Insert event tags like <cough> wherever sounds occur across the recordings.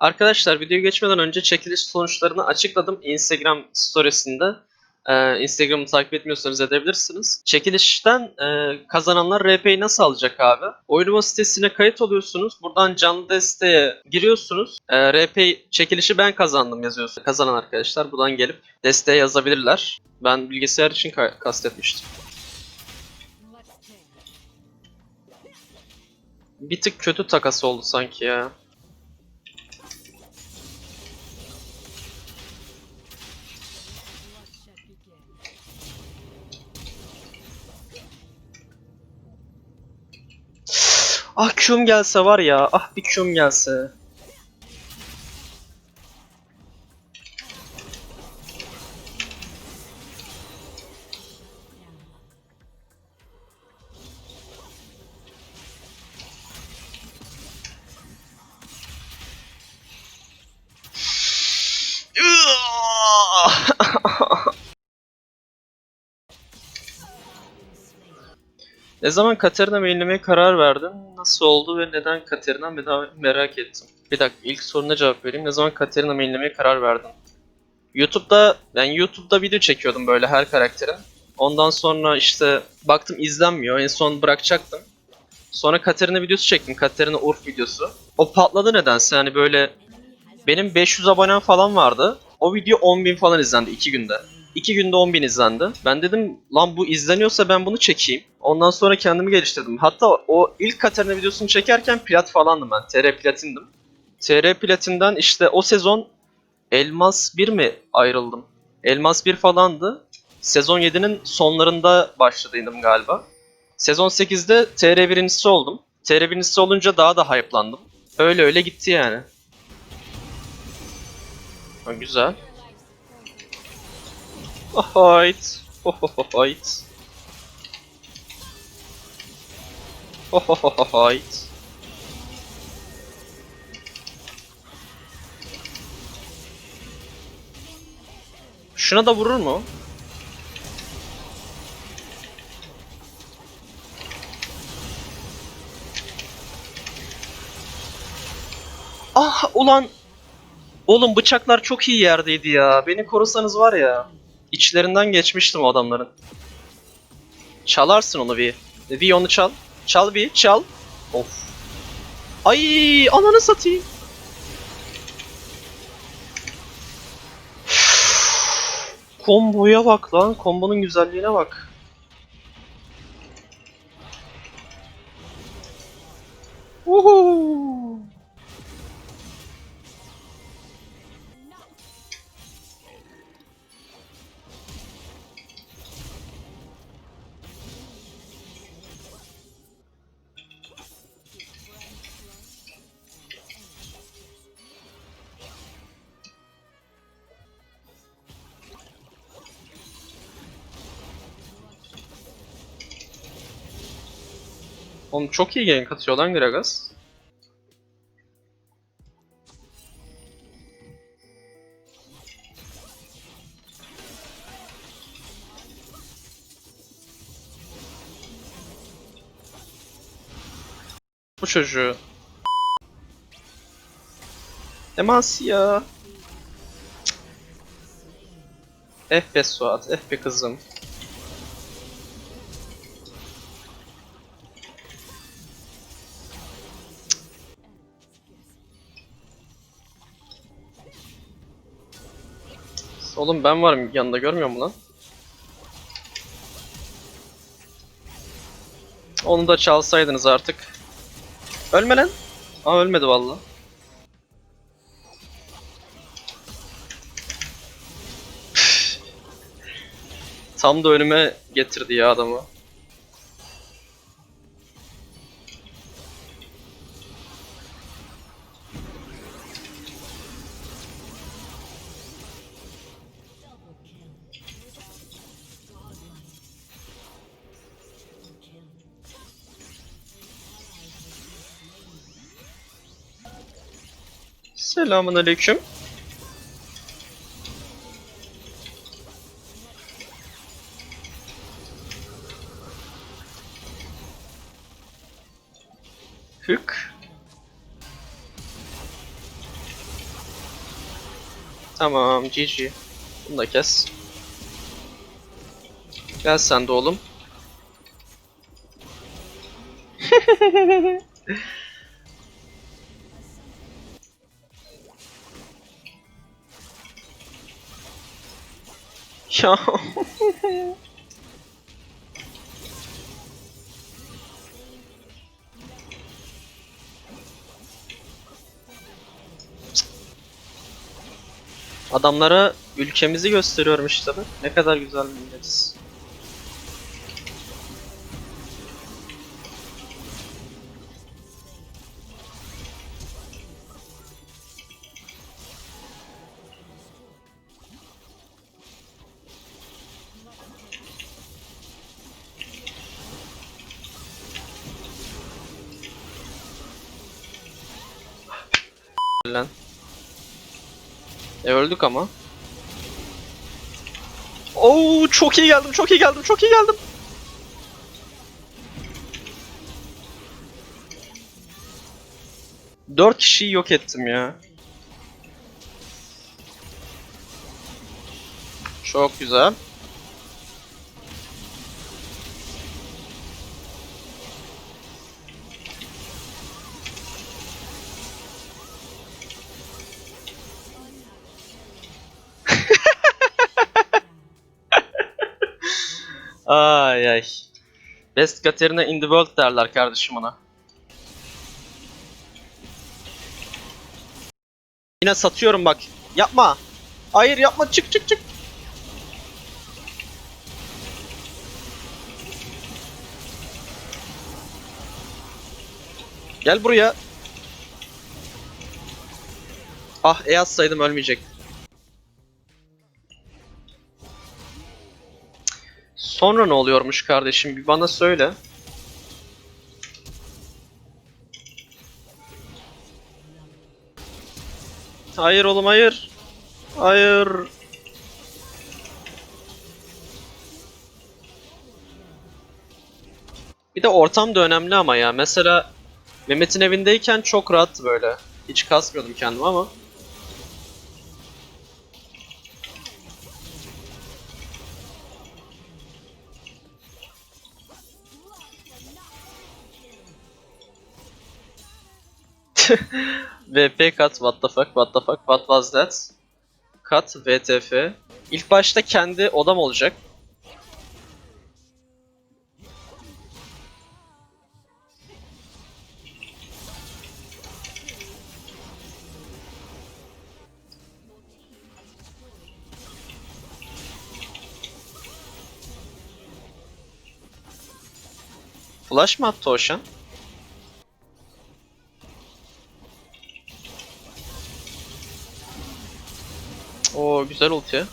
Arkadaşlar videoya geçmeden önce çekiliş sonuçlarını açıkladım Instagram storiesinde. Ee, Instagram'ı takip etmiyorsanız edebilirsiniz. Çekilişten e, kazananlar RP'yi nasıl alacak abi? Oynama sitesine kayıt oluyorsunuz. Buradan canlı desteğe giriyorsunuz. E, RP çekilişi ben kazandım yazıyorsunuz. Kazanan arkadaşlar buradan gelip desteğe yazabilirler. Ben bilgisayar için ka- kastetmiştim. Bir tık kötü takas oldu sanki ya. Ah Q'm gelse var ya. Ah bir Q'm gelse. Ne zaman Katerina mainlemeye karar verdin? Nasıl oldu ve neden Katerina merak ettim. Bir dakika ilk soruna cevap vereyim. Ne zaman Katerina mainlemeye karar verdin? YouTube'da ben YouTube'da video çekiyordum böyle her karaktere. Ondan sonra işte baktım izlenmiyor. En son bırakacaktım. Sonra Katerina videosu çektim. Katerina Urf videosu. O patladı nedense hani böyle benim 500 abonem falan vardı. O video 10.000 falan izlendi 2 günde. 2 günde 10.000 izlendi. Ben dedim lan bu izleniyorsa ben bunu çekeyim. Ondan sonra kendimi geliştirdim. Hatta o ilk Katarina videosunu çekerken plat falandım ben. TR platindim. TR platinden işte o sezon Elmas 1 mi ayrıldım? Elmas 1 falandı. Sezon 7'nin sonlarında başladıydım galiba. Sezon 8'de TR birincisi oldum. TR birincisi olunca daha da hype'landım. Öyle öyle gitti yani. Ha, güzel. Hohohoit. Hohohoit. Hohohoit. Şuna da vurur mu? Ah ulan Oğlum bıçaklar çok iyi yerdeydi ya. Beni korusanız var ya. İçlerinden geçmiştim o adamların. Çalarsın onu bir. Bir onu çal. Çal bir, çal. Of. Ay, ananı satayım. Komboya bak lan. Kombonun güzelliğine bak. Uhu. Oğlum çok iyi gank atıyor lan Gragas. Bu çocuğu. Demacia. Eh be Suat, eh be kızım. Oğlum ben varım yanında görmüyor mu lan? Onu da çalsaydınız artık. Ölme lan. Aa ölmedi valla. Tam da önüme getirdi ya adamı. Selamun aleyküm. Hük. Tamam GG. Bunu da kes. Gel sen de oğlum. <laughs> ya. Adamlara ülkemizi gösteriyorum işte. Ne kadar güzel milletiz. Lan. E öldük ama. Oo çok iyi geldim, çok iyi geldim, çok iyi geldim. Dört kişiyi yok ettim ya. Çok güzel. Ay ay. Best Katerina in the world derler kardeşim ona. Yine satıyorum bak. Yapma. Hayır yapma çık çık çık. Gel buraya. Ah E atsaydım ölmeyecek. Sonra ne oluyormuş kardeşim? Bir bana söyle. Hayır oğlum hayır. Hayır. Bir de ortam da önemli ama ya. Mesela Mehmet'in evindeyken çok rahat böyle. Hiç kasmıyordum kendimi ama. VP cut what the fuck what the fuck what was that? Cut VTF. İlk başta kendi odam olacak. Flash mı attı Ocean? Oo güzel ulti.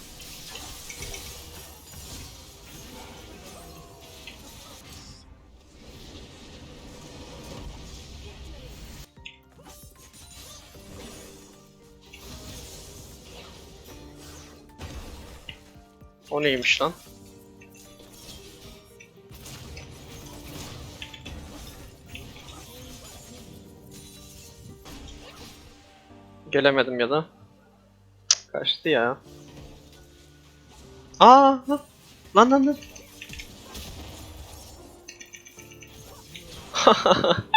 O neymiş lan? Gelemedim ya da. Cık, Kaçtı ya. Aa lan lan lan. lan. <laughs>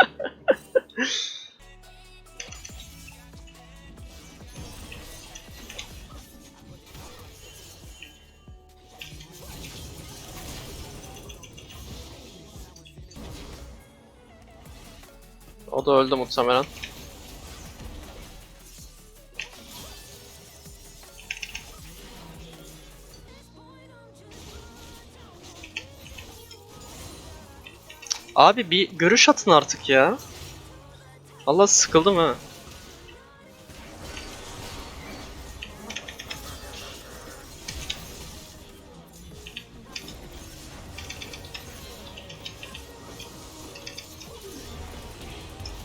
o da öldü muhtemelen. Abi bir görüş atın artık ya. Allah sıkıldım ha.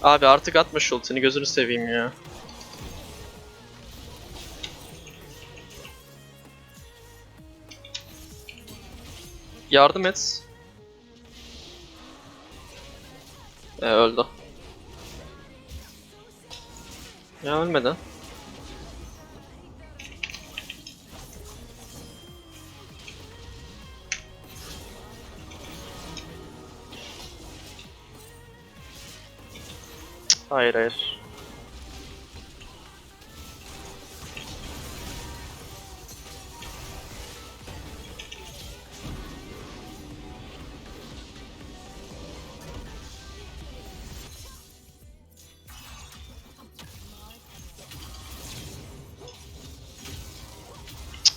Abi artık atma şu ultini gözünü seveyim ya. Yardım et. Ee, öldü. Ya ölmeden. Hayır hayır.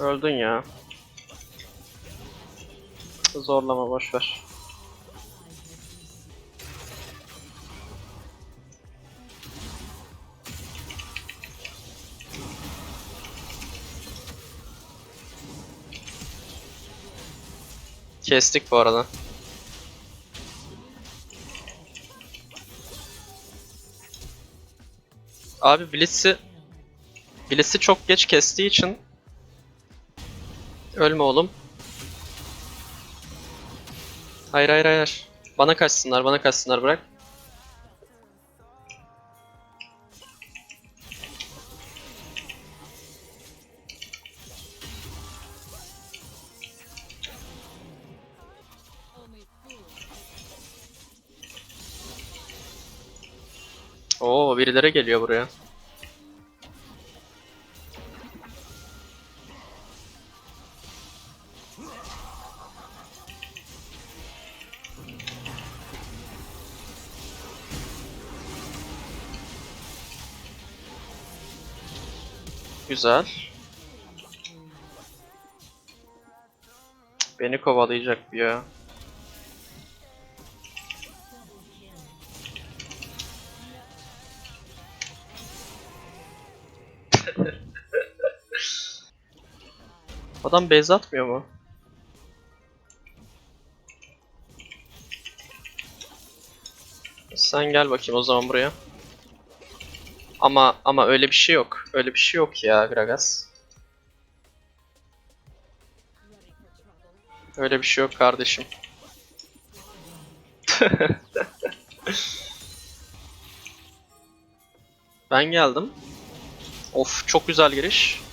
Öldün ya. Zorlama boş ver. Kestik bu arada. Abi Blitz'i Blitz'i çok geç kestiği için Ölme oğlum. Hayır hayır hayır. Bana kaçsınlar, bana kaçsınlar bırak. Oo birileri geliyor buraya. Güzel. Beni kovalayacak bir ya. <laughs> Adam base atmıyor mu? Sen gel bakayım o zaman buraya. Ama ama öyle bir şey yok. Öyle bir şey yok ya Gragas. Öyle bir şey yok kardeşim. <laughs> ben geldim. Of çok güzel giriş.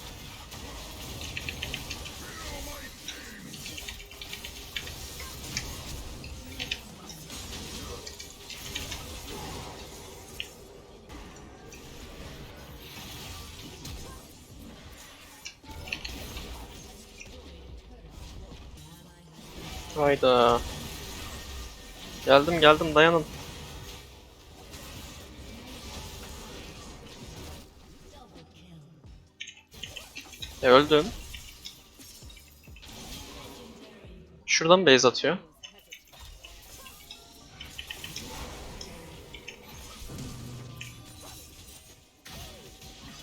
Hayda. Geldim geldim dayanın. E öldüm. Şuradan base atıyor.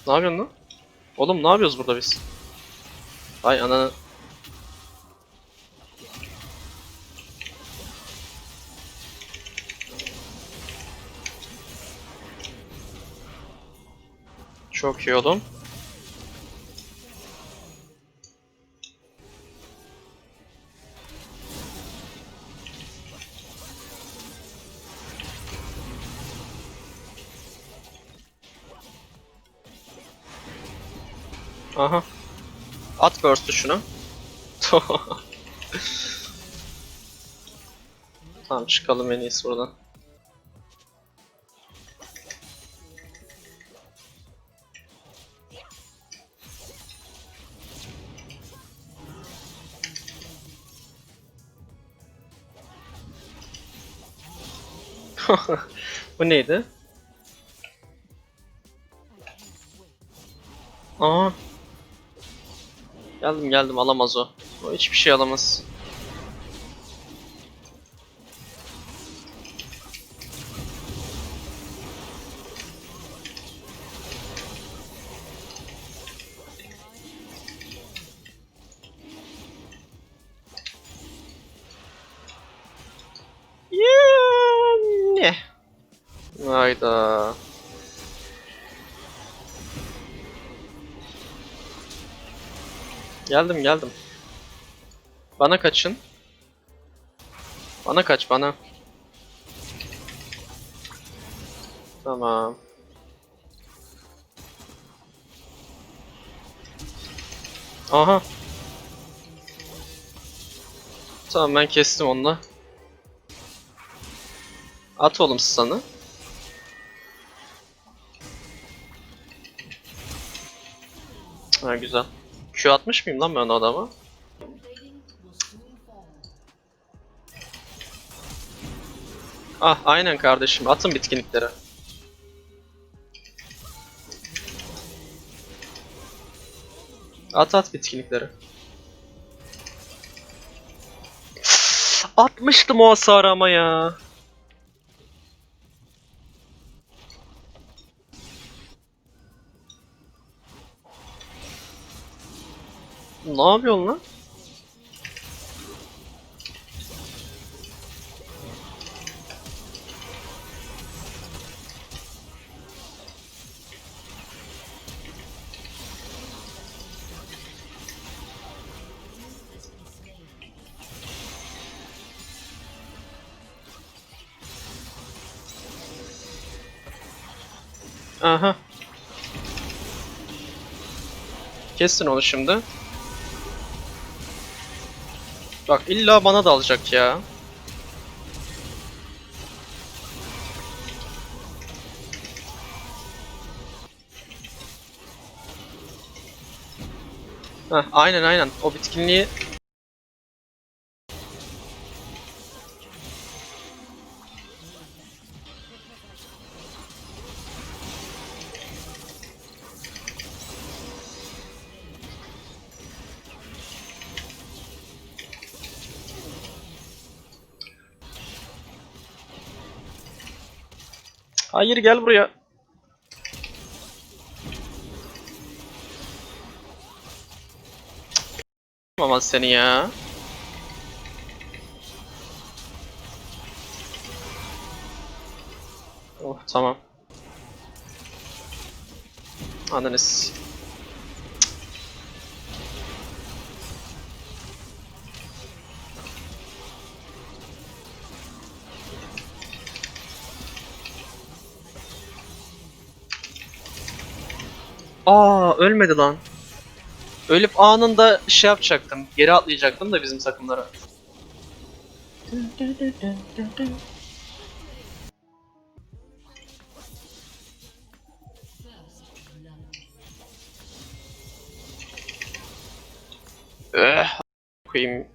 Ne yapıyorsun lan? Oğlum ne yapıyoruz burada biz? Ay ananı. Çok iyi oğlum. Aha. At burst'ü şunu. <laughs> tamam çıkalım en iyisi buradan. <laughs> Bu neydi? Aa. Geldim geldim alamaz o. O hiçbir şey alamaz. Hayda. Geldim geldim. Bana kaçın. Bana kaç bana. Tamam. Aha. Tamam ben kestim onu. At oğlum sana. Ha güzel. Q atmış mıyım lan ben adama? Ah aynen kardeşim atın bitkinlikleri. At at bitkinlikleri. Atmıştım o hasarı ama ya. Ne yapıyorsun lan? Aha. Kestin onu şimdi. Bak illa bana da alacak ya. Heh, aynen aynen. O bitkinliği Hayır gel buraya. Ama seni ya. Oh tamam. Ananız. Aa ölmedi lan. Ölüp anında şey yapacaktım. Geri atlayacaktım da bizim takımlara. Eh, koyayım.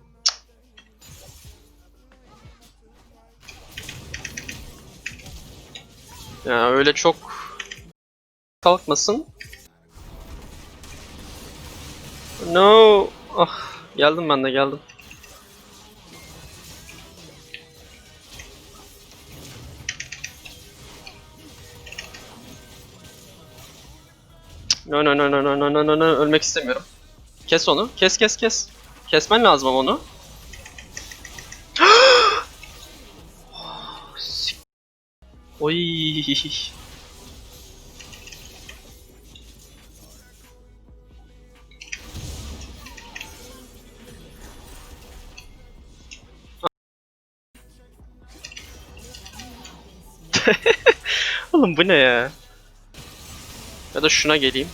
Ya öyle çok kalkmasın. No. Ah, geldim ben de geldim. No no no no no no no no no ölmek istemiyorum. Kes onu. Kes kes kes. Kesmen lazım ama onu. <gasps> Sik- Oy. <laughs> Oğlum bu ne ya? Ya da şuna geleyim.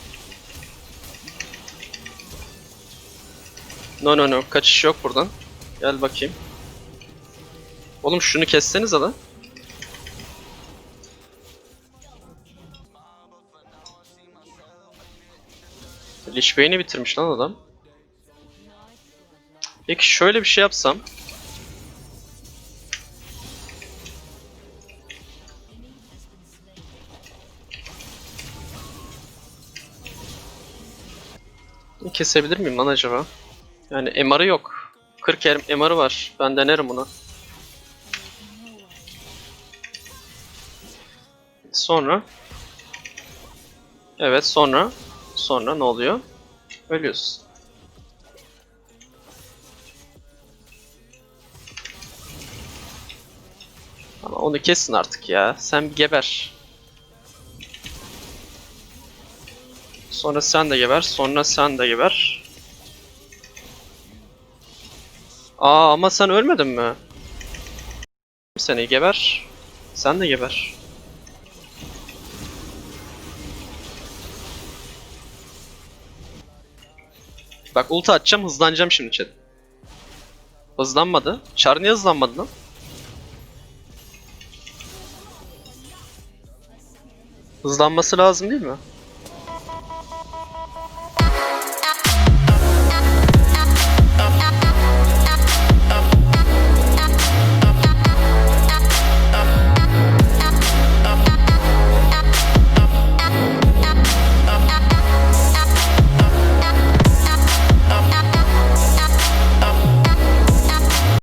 No no no kaçış yok buradan. Gel bakayım. Oğlum şunu kesseniz lan. Lich Bey'ini bitirmiş lan adam. Peki şöyle bir şey yapsam. Kesebilir miyim lan acaba? Yani MR'ı yok. 40 er- MR'ı var. Ben denerim bunu. Sonra Evet sonra sonra ne oluyor? Ölüyorsun. Ama onu kesin artık ya. Sen bir geber. Sonra sen de geber. Sonra sen de geber. Aa ama sen ölmedin mi? Seni geber. Sen de geber. Bak ulti atacağım hızlanacağım şimdi chat. Hızlanmadı. Char niye hızlanmadı lan? Hızlanması lazım değil mi?